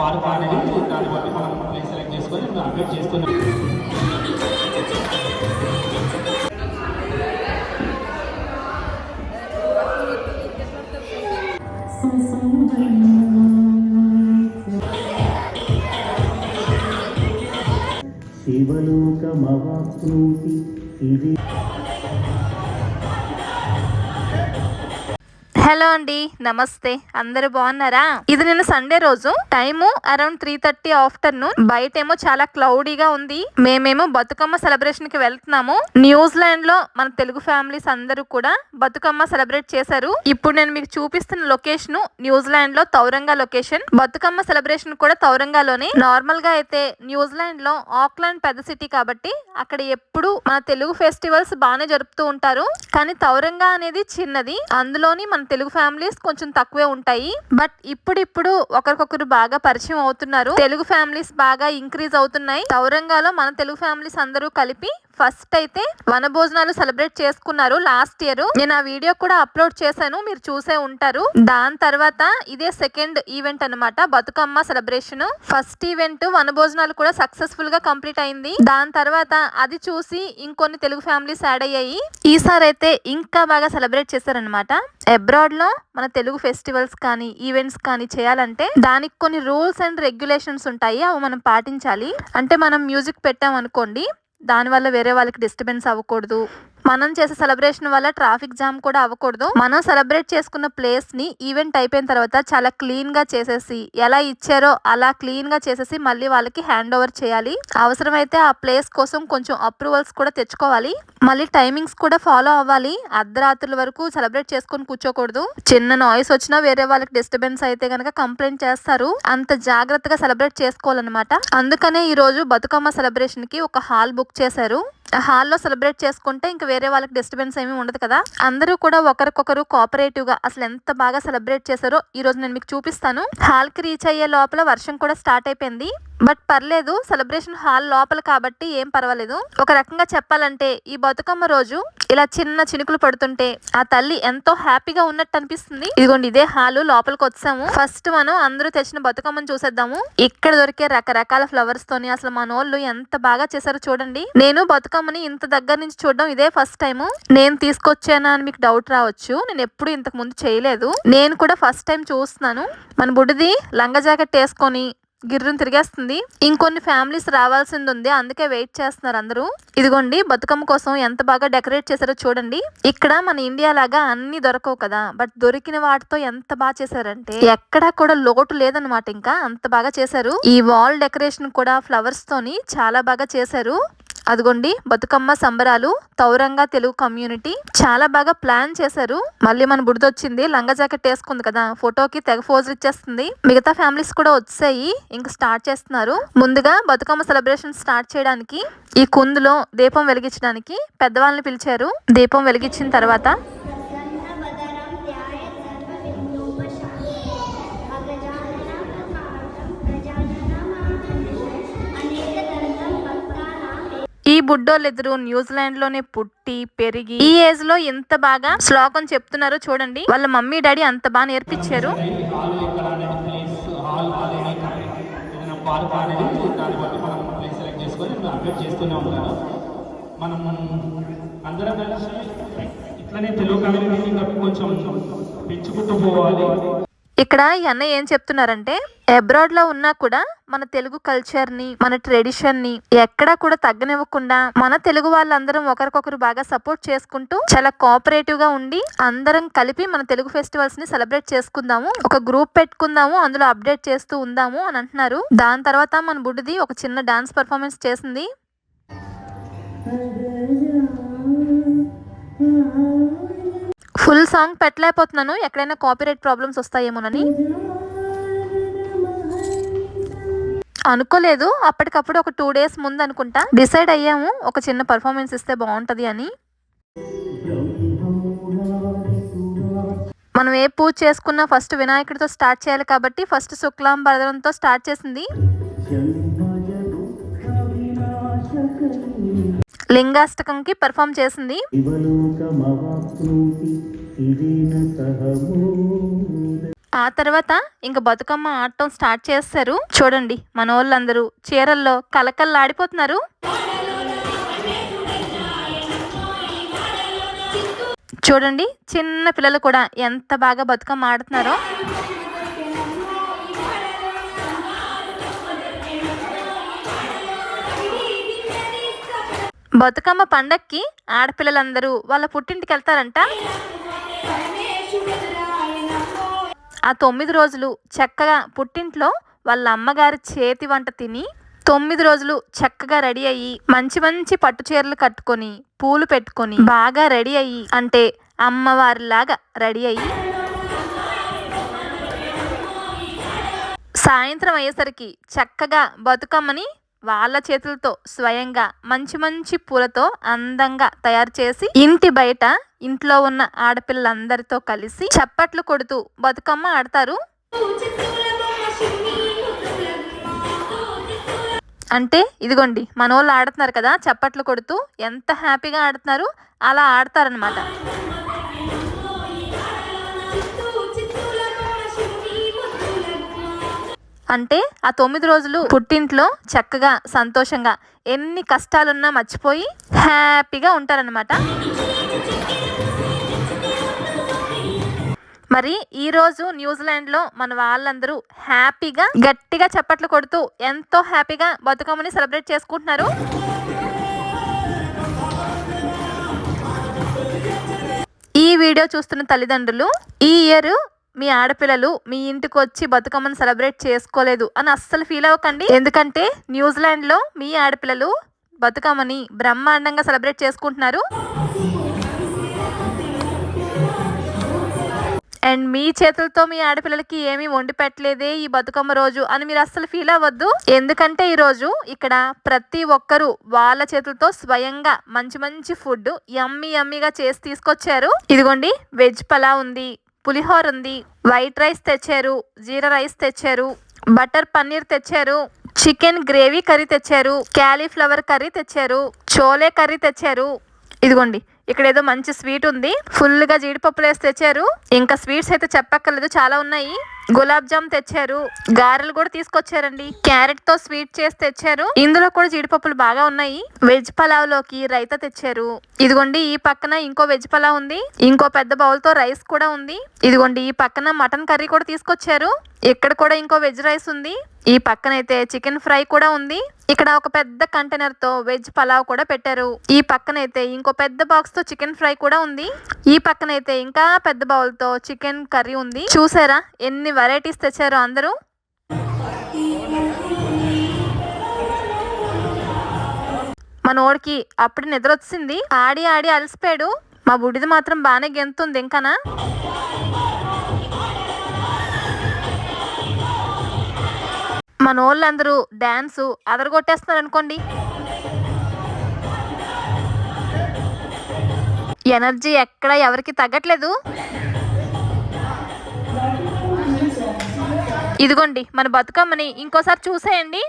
వారు అనేది దాన్ని బట్టి మనం ప్లేస్ సెలెక్ట్ చేసుకొని మేము అప్డేట్ చేస్తున్నాం. శివలోకమవాప్నోతి ఇది హలో అండి నమస్తే. అందరు బాగున్నారా? ఇది నేను సండే రోజు. Time around three thirty afternoon. బయట ఏమో చాలా క్లౌడీగా ఉంది. మేమేమో బతుకమ్మ సెలబ్రేషన్కి వెళ్తున్నాము. న్యూజిలాండ్లో మన తెలుగు ఫ్యామిలీస్ అందరూ కూడా బతుకమ్మ సెలబ్రేట్ చేశారు. ఇప్పుడు నేను మీకు చూపిస్తున్న లొకేషన్ న్యూజిలాండ్లో తౌరంగా లొకేషన్. బతుకమ్మ సెలబ్రేషన్ కూడా తౌరంగాలోనే. నార్మల్గా అయితే న్యూజిలాండ్లో ఆక్లాండ్ పెద్ద సిటీ కాబట్టి అక్కడ ఎప్పుడు మన తెలుగు ఫెస్టివల్స్ బాగానే జరుపుతూ ఉంటారు. కానీ తౌరంగా అనేది చిన్నది. అందులోని మన తెలుగు తెలుగు ఫ్యామిలీస్ కొంచెం తక్కువే ఉంటాయి. బట్ ఇప్పుడిప్పుడు ఒకరికొకరు బాగా పరిచయం అవుతున్నారు. తెలుగు ఫ్యామిలీస్ బాగా ఇంక్రీజ్ అవుతున్నాయి. తౌరంగాలో మన తెలుగు ఫ్యామిలీస్ అందరూ కలిపి ఫస్ట్ అయితే వనభోజనాలు సెలబ్రేట్ చేసుకున్నారు లాస్ట్ ఇయర్. నేను ఆ వీడియో కూడా అప్లోడ్ చేశాను మీరు చూసే ఉంటారు. దాని తర్వాత ఇదే సెకండ్ ఈవెంట్ అన్నమాట బతుకమ్మ సెలబ్రేషన్. ఫస్ట్ ఈవెంట్ వనభోజనాలు కూడా సక్సెస్ఫుల్గా కంప్లీట్ అయింది. దాని తర్వాత అది చూసి ఇంకొన్ని తెలుగు ఫ్యామిలీస్ యాడ్ అయ్యాయి. ఈసారి అయితే ఇంకా బాగా సెలబ్రేట్ చేశారనమాట అబ్రాడ్లో మన తెలుగు ఫెస్టివల్స్ కానీ ఈవెంట్స్ కానీ చేయాలంటే దానికి కొన్ని రూల్స్ అండ్ రెగ్యులేషన్స్ ఉంటాయి అవి మనం పాటించాలి. అంటే మనం మ్యూజిక్ పెట్టాం అనుకోండి దానివల్ల వేరే వాళ్ళకి డిస్టర్బెన్స్ అవ్వకూడదు. మనం చేసే సెలబ్రేషన్ వల్ల ట్రాఫిక్ జామ్ కూడా అవ్వకూడదు. మనం సెలబ్రేట్ చేసుకున్న ప్లేస్ని ఈవెంట్ అయిపోయిన తర్వాత చాలా క్లీన్గా చేసేసి ఎలా ఇచ్చారో అలా క్లీన్గా చేసేసి మళ్ళీ వాళ్ళకి హ్యాండ్ ఓవర్ చేయాలి. అవసరమైతే ఆ ప్లేస్ కోసం కొంచెం అప్రూవల్స్ కూడా తెచ్చుకోవాలి. మళ్ళీ టైమింగ్స్ కూడా ఫాలో అవ్వాలి. అర్ధరాత్రుల వరకు సెలబ్రేట్ చేసుకొని కూర్చోకూడదు. చిన్న నాయిస్ వచ్చినా వేరే వాళ్ళకి డిస్టర్బెన్స్ అయితే గనక కంప్లైంట్ చేస్తారు. అంత జాగ్రత్తగా సెలబ్రేట్ చేసుకోవాలన్నమాట. అందుకనే ఈ రోజు బతుకమ్మ సెలబ్రేషన్కి ఒక హాల్ బుక్ చేశారు. హాల్లో సెలబ్రేట్ చేసుకుంటే ఇంకా వేరే వాళ్ళకి డిస్టర్బెన్స్ ఏమీ ఉండదు కదా? అందరూ కూడా ఒకరికొకరు కోఆపరేటివ్గా అసలు ఎంత బాగా సెలబ్రేట్ చేశారో ఈ రోజు నేను మీకు చూపిస్తాను. హాల్కి రీచ్ అయ్యే లోపల వర్షం కూడా స్టార్ట్ అయిపోయింది. బట్ పర్లేదు సెలబ్రేషన్ హాల్ లోపల కాబట్టి ఏం పర్వాలేదు. ఒక రకంగా చెప్పాలంటే ఈ బతుకమ్మ రోజు ఇలా చిన్న చినుకులు పడుతుంటే ఆ తల్లి ఎంతో హ్యాపీగా ఉన్నట్టు అనిపిస్తుంది. ఇదిగోండి ఇదే హాలు లోపలికి వచ్చాము. ఫస్ట్ మనం అందరూ తెచ్చిన బతుకమ్మను చూసేద్దాము. ఇక్కడ దొరికే రకరకాల ఫ్లవర్స్ తోని అసలు మనోళ్ళు ఎంత బాగా చేశారో చూడండి. నేను బతుకమ్మని ఇంత దగ్గర నుంచి చూడడం ఇదే ఫస్ట్ టైం నేను తీసుకొచ్చానా అని మీకు డౌట్ రావచ్చు. నేను ఎప్పుడు ఇంతకు ముందు చేయలేదు. నేను కూడా ఫస్ట్ టైం చూస్తున్నాను. మన బుడిది లంగా జాకెట్ వేసుకొని గిర్రును తిరిగేస్తుంది. ఇంకొన్ని ఫ్యామిలీస్ రావాల్సింది ఉంది అందుకే వెయిట్ చేస్తున్నారు అందరూ. ఇదిగోండి బతుకమ్మ కోసం ఎంత బాగా డెకరేట్ చేశారో చూడండి. ఇక్కడ మన ఇండియా లాగా అన్ని దొరకవు కదా. బట్ దొరికిన వాటితో ఎంత బాగా చేశారంటే ఎక్కడా కూడా లోటు లేదనమాట ఇంకా. అంత బాగా చేశారు. ఈ వాల్ డెకరేషన్ కూడా ఫ్లవర్స్ తోని చాలా బాగా చేశారు. అదిగోండి బతుకమ్మ సంబరాలు తౌరంగా తెలుగు కమ్యూనిటీ. చాలా బాగా ప్లాన్ చేశారు. మళ్ళీ మన బుడిదొచ్చింది లంగా జాకెట్ వేసుకుంది కదా ఫోటోకి తెగ ఫోజులు ఇచ్చేస్తుంది. మిగతా ఫ్యామిలీస్ కూడా వచ్చాయి ఇంకా స్టార్ట్ చేస్తున్నారు. ముందుగా బతుకమ్మ సెలబ్రేషన్ స్టార్ట్ చేయడానికి ఈ కుందులో దీపం వెలిగించడానికి పెద్దవాళ్ళని పిలిచారు. దీపం వెలిగించిన తర్వాత బుడ్డోళ్ళిద్దరు న్యూజిలాండ్లోనే పుట్టి పెరిగి ఈ ఏజ్లో ఎంత బాగా శ్లోకం చెప్తున్నారో చూడండి. వాళ్ళ మమ్మీ డాడీ అంత బాగా నేర్పించారు. మనం అందరం కలిసి ఇట్లనే తెలుగు కమ్యూనిటీ కొంచెం పెంచుకుంటూ పోవాలి. ఇక్కడ ఈ అన్నయ్య ఏం చెప్తున్నారంటే అబ్రాడ్లో ఉన్నా కూడా మన తెలుగు కల్చర్ని మన ట్రెడిషన్ని ఎక్కడా కూడా తగ్గనివ్వకుండా మన తెలుగు వాళ్ళందరం ఒకరికొకరు బాగా సపోర్ట్ చేసుకుంటూ చాలా కోఆపరేటివ్గా ఉండి అందరం కలిపి మన తెలుగు ఫెస్టివల్స్ని సెలబ్రేట్ చేసుకుందాము. ఒక గ్రూప్ పెట్టుకుందాము అందులో అప్డేట్ చేస్తూ ఉందాము అని అంటున్నారు. దాని తర్వాత మన బుడ్డిది ఒక చిన్న డాన్స్ పర్ఫార్మెన్స్ చేసింది. ఫుల్ సాంగ్ పెట్టలేకపోతున్నాను. ఎక్కడైనా కాపీరైట్ ప్రాబ్లమ్స్ వస్తాయేమోనని. అనుకోలేదు. అప్పటికప్పుడు ఒక టూ డేస్ ముందు అనుకుంటా. డిసైడ్ అయ్యాము. ఒక చిన్న పర్ఫార్మెన్స్ ఇస్తే బాగుంటది అని. మనం ఏ పూజ చేసుకున్నా ఫస్ట్ వినాయకుడితో స్టార్ట్ చేయాలి కాబట్టి ఫస్ట్ శుక్లాం భరదంతో స్టార్ట్ చేసింది. లింగాష్టకంకి పెర్ఫామ్ చేసింది. ఆ తర్వాత ఇంక బతుకమ్మ ఆడటం స్టార్ట్ చేస్తారు. చూడండి మన వాళ్ళందరూ చీరల్లో కలకల్లాడిపోతున్నారు చూడండి చిన్న పిల్లలు కూడా ఎంత బాగా బతుకమ్మ ఆడుతున్నారో. బతుకమ్మ పండక్కి ఆడపిల్లలందరూ వాళ్ళ పుట్టింటికి వెళ్తారంట. ఆ తొమ్మిది రోజులు చక్కగా పుట్టింట్లో వాళ్ళ అమ్మగారి చేతి వంట తిని తొమ్మిది రోజులు చక్కగా రెడీ అయ్యి మంచి మంచి పట్టు చీరలు కట్టుకొని పూలు పెట్టుకొని బాగా రెడీ అయ్యి అంటే అమ్మవారిలాగా రెడీ అయ్యి సాయంత్రం అయ్యేసరికి చక్కగా బతుకమ్మని వాళ్ళ చేతులతో స్వయంగా మంచి మంచి పూలతో అందంగా తయారు చేసి ఇంటి బయట ఇంట్లో ఉన్న ఆడపిల్లలందరితో కలిసి చప్పట్లు కొడుతూ బతుకమ్మ ఆడతారు. అంటే ఇదిగోండి మనోళ్ళు ఆడుతున్నారు కదా చప్పట్లు కొడుతూ ఎంత హ్యాపీగా ఆడుతున్నారు అలా ఆడతారనమాట అంటే ఆ తొమ్మిది రోజులు పుట్టింట్లో చక్కగా సంతోషంగా ఎన్ని కష్టాలున్నా మర్చిపోయి హ్యాపీగా ఉంటారనమాట మరి ఈ రోజు న్యూజిలాండ్లో మన వాళ్ళందరూ హ్యాపీగా గట్టిగా చప్పట్లు కొడుతూ ఎంతో హ్యాపీగా బతుకమ్మని సెలబ్రేట్ చేసుకుంటున్నారు. ఈ వీడియో చూస్తున్న తల్లిదండ్రులు ఈ ఇయర్ మీ ఆడపిల్లలు మీ ఇంటికి వచ్చి బతుకమ్మను సెలబ్రేట్ చేసుకోలేదు అని అస్సలు ఫీల్ అవ్వకండి. ఎందుకంటే న్యూజిలాండ్లో మీ ఆడపిల్లలు బతుకమ్మని బ్రహ్మాండంగా సెలబ్రేట్ చేసుకుంటున్నారు. అండ్ మీ చేతులతో మీ ఆడపిల్లలకి ఏమీ వండి పెట్టలేదే ఈ బతుకమ్మ రోజు అని మీరు అస్సలు ఫీల్ అవ్వద్దు. ఎందుకంటే ఈరోజు ఇక్కడ ప్రతి ఒక్కరూ వాళ్ళ చేతులతో స్వయంగా మంచి మంచి ఫుడ్ యమ్మీ యమ్మీగా చేసి తీసుకొచ్చారు. ఇదిగోండి వెజ్ పలా ఉంది. పులిహోర ఉంది. వైట్ రైస్ తెచ్చారు జీరా రైస్ తెచ్చారు బటర్ పన్నీర్ తెచ్చారు చికెన్ గ్రేవీ కర్రీ తెచ్చారు క్యాలీఫ్లవర్ కర్రీ తెచ్చారు చోలే కర్రీ తెచ్చారు. ఇదిగోండి ఇక్కడ ఏదో మంచి స్వీట్ ఉంది. ఫుల్గా జీడిపప్పులు వేసి తెచ్చారు. ఇంకా స్వీట్స్ అయితే చెప్పక్కర్లేదు చాలా ఉన్నాయి. గులాబ్ జామ్ తెచ్చారు. గారెలు కూడా తీసుకొచ్చారండి. క్యారెట్తో స్వీట్ చేసి తెచ్చారు. ఇందులో కూడా జీడిపప్పులు బాగా ఉన్నాయి. వెజ్ పలావ్లోకి రైతా తెచ్చారు. ఇదిగోండి ఈ పక్కన ఇంకో వెజ్ పలావ్ ఉంది. ఇంకో పెద్ద బౌల్తో రైస్ కూడా ఉంది. ఇదిగోండి ఈ పక్కన మటన్ కర్రీ కూడా తీసుకొచ్చారు. ఇక్కడ కూడా ఇంకో వెజ్ రైస్ ఉంది. ఈ పక్కనైతే చికెన్ ఫ్రై కూడా ఉంది. ఇక్కడ ఒక పెద్ద కంటైనర్తో వెజ్ పలావ్ కూడా పెట్టారు. ఈ పక్కనైతే ఇంకో పెద్ద బాక్స్తో చికెన్ ఫ్రై కూడా ఉంది. ఈ పక్కనైతే ఇంకా పెద్ద బౌల్తో చికెన్ కర్రీ ఉంది. చూసారా? ఎన్ని వెరైటీస్ తెచ్చారు అందరూ. మనోడికి అప్పుడు నిద్ర వచ్చింది. ఆడి ఆడి అలసిపోయాడు. మా బుడిది మాత్రం బాగానే గెంతుంది ఇంకానా మన వాళ్ళందరూ డ్యాన్స్ అదరగొట్టేస్తున్నారు అనుకోండి ఎనర్జీ ఎక్కడ ఎవరికి తగ్గట్లేదు. ఇదిగోండి మన బతుకమ్మని ఇంకోసారి చూసేయండి.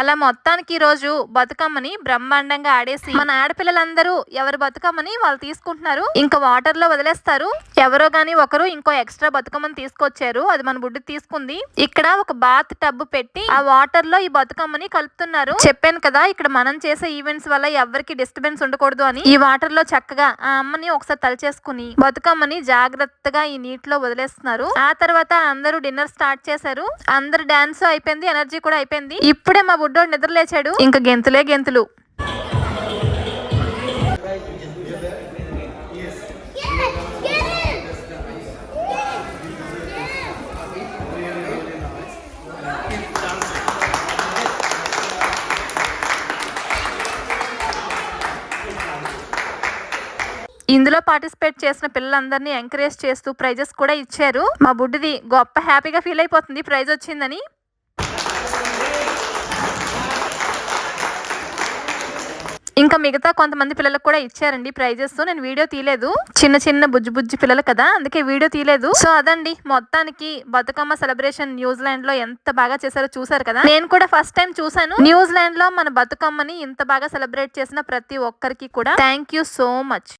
అలా మొత్తానికి ఈ రోజు బతుకమ్మని బ్రహ్మాండంగా ఆడేసి మన ఆడపిల్లలందరూ ఎవరి బతుకమ్మని వాళ్ళు తీసుకుంటున్నారు. ఇంకా వాటర్లో వదిలేస్తారు. ఎవరో గాని ఒకరు ఇంకో ఎక్స్ట్రా బతుకమ్మని తీసుకొచ్చారు. అది మన బుడ్డి తీసుకుంది. ఇక్కడ ఒక బాత్ టబ్ పెట్టి ఆ వాటర్లో ఈ బతుకమ్మని కలుపుతున్నారు. చెప్పాను కదా ఇక్కడ మనం చేసే ఈవెంట్స్ వల్ల ఎవరికి డిస్టర్బెన్స్ ఉండకూడదు అని. ఈ వాటర్లో చక్కగా ఆ అమ్మని ఒకసారి తలచేసుకుని బతుకమ్మని జాగ్రత్తగా ఈ నీటిలో వదిలేస్తున్నారు. ఆ తర్వాత అందరూ డిన్నర్ స్టార్ట్ చేశారు. అందరు డాన్స్ అయిపోయింది ఎనర్జీ కూడా అయిపోయింది. ఇప్పుడే మా బుడ్డోడు నిద్ర లేచాడు. ఇంకా గెంతులే గెంతులు. ఇందులో పార్టిసిపేట్ చేసిన పిల్లలందరినీ ఎంకరేజ్ చేస్తూ ప్రైజెస్ కూడా ఇచ్చారు. మా బుడ్డిది గొప్ప హ్యాపీగా ఫీల్ అయిపోతుంది. ప్రైజ్ వచ్చిందని ఇంకా మిగతా కొంతమంది పిల్లలకు కూడా ఇచ్చారండి ప్రైజెస్. నేను వీడియో తీయలేదు. చిన్న చిన్న బుజ్జి బుజ్జి పిల్లలు కదా అందుకే వీడియో తీయలేదు. సో అదండి మొత్తానికి బతుకమ్మ సెలబ్రేషన్ న్యూజిలాండ్లో ఎంత బాగా చేశారో చూసారు కదా. నేను కూడా ఫస్ట్ టైం చూసాను న్యూజిలాండ్లో మన బతుకమ్మని ఇంత బాగా సెలబ్రేట్ చేసిన ప్రతి ఒక్కరికి కూడా థ్యాంక్ యూ సో మచ్